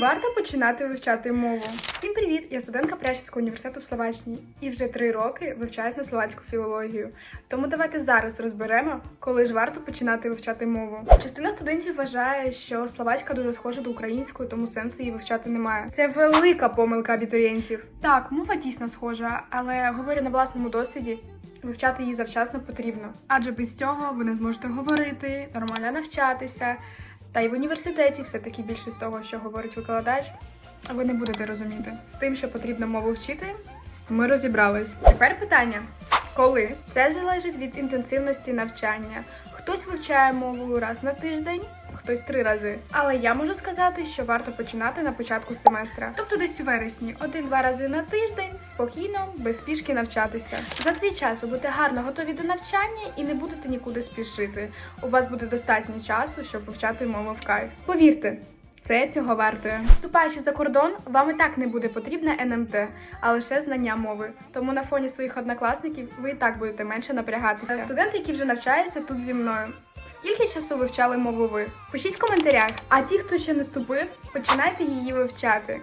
варто починати вивчати мову? Всім привіт! Я студентка Прящівського університету в Словаччині і вже три роки вивчаю на словацьку філологію. Тому давайте зараз розберемо, коли ж варто починати вивчати мову. Частина студентів вважає, що словацька дуже схожа до української, тому сенсу її вивчати немає. Це велика помилка абітурієнтів. Так, мова дійсно схожа, але говорю на власному досвіді. Вивчати її завчасно потрібно, адже без цього ви не зможете говорити, нормально навчатися. Та й в університеті все-таки більшість того, що говорить викладач, ви не будете розуміти. З тим, що потрібно мову вчити, ми розібрались. Тепер питання: коли? Це залежить від інтенсивності навчання. Хтось вивчає мову раз на тиждень, хтось три рази. Але я можу сказати, що варто починати на початку семестра, тобто десь у вересні, один-два рази на тиждень, спокійно, без спішки навчатися. За цей час ви будете гарно готові до навчання і не будете нікуди спішити. У вас буде достатньо часу, щоб вивчати мову в кайф. Повірте. Це цього вартує. Вступаючи за кордон, вам і так не буде потрібне НМТ, а лише знання мови. Тому на фоні своїх однокласників ви і так будете менше напрягатися. Студенти, які вже навчаються тут зі мною. Скільки часу вивчали мову ви? Пишіть в коментарях. А ті, хто ще не вступив, починайте її вивчати.